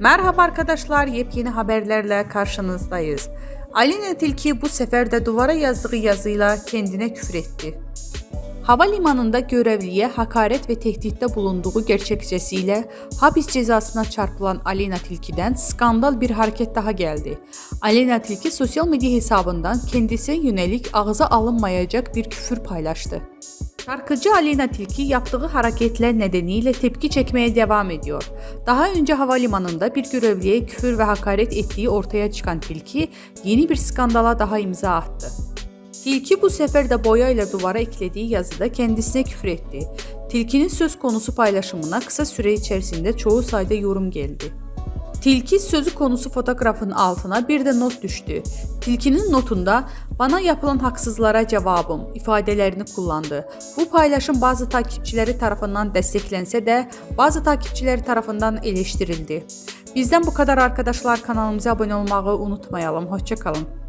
Merhaba arkadaşlar, yepyeni haberlerle karşınızdayız. Alina Tilki bu sefer de duvara yazdığı yazıyla kendine küfür etti. Havalimanında görevliye hakaret ve tehditte bulunduğu gerçekçesiyle hapis cezasına çarpılan Alina Tilki'den skandal bir hareket daha geldi. Alina Tilki sosyal medya hesabından kendisine yönelik ağza alınmayacak bir küfür paylaştı. Şarkıcı Alina Tilki yaptığı hareketler nedeniyle tepki çekmeye devam ediyor. Daha önce havalimanında bir görevliye küfür ve hakaret ettiği ortaya çıkan Tilki yeni bir skandala daha imza attı. Tilki bu sefer de boyayla duvara eklediği yazıda kendisine küfür etti. Tilkinin söz konusu paylaşımına kısa süre içerisinde çoğu sayıda yorum geldi. Tilki sözü konusu fotoğrafın altına bir de not düştü. Tilkinin notunda bana yapılan haksızlara cevabım ifadelerini kullandı. Bu paylaşım bazı takipçileri tarafından desteklense de bazı takipçileri tarafından eleştirildi. Bizden bu kadar arkadaşlar kanalımıza abone olmayı unutmayalım. Hoşçakalın.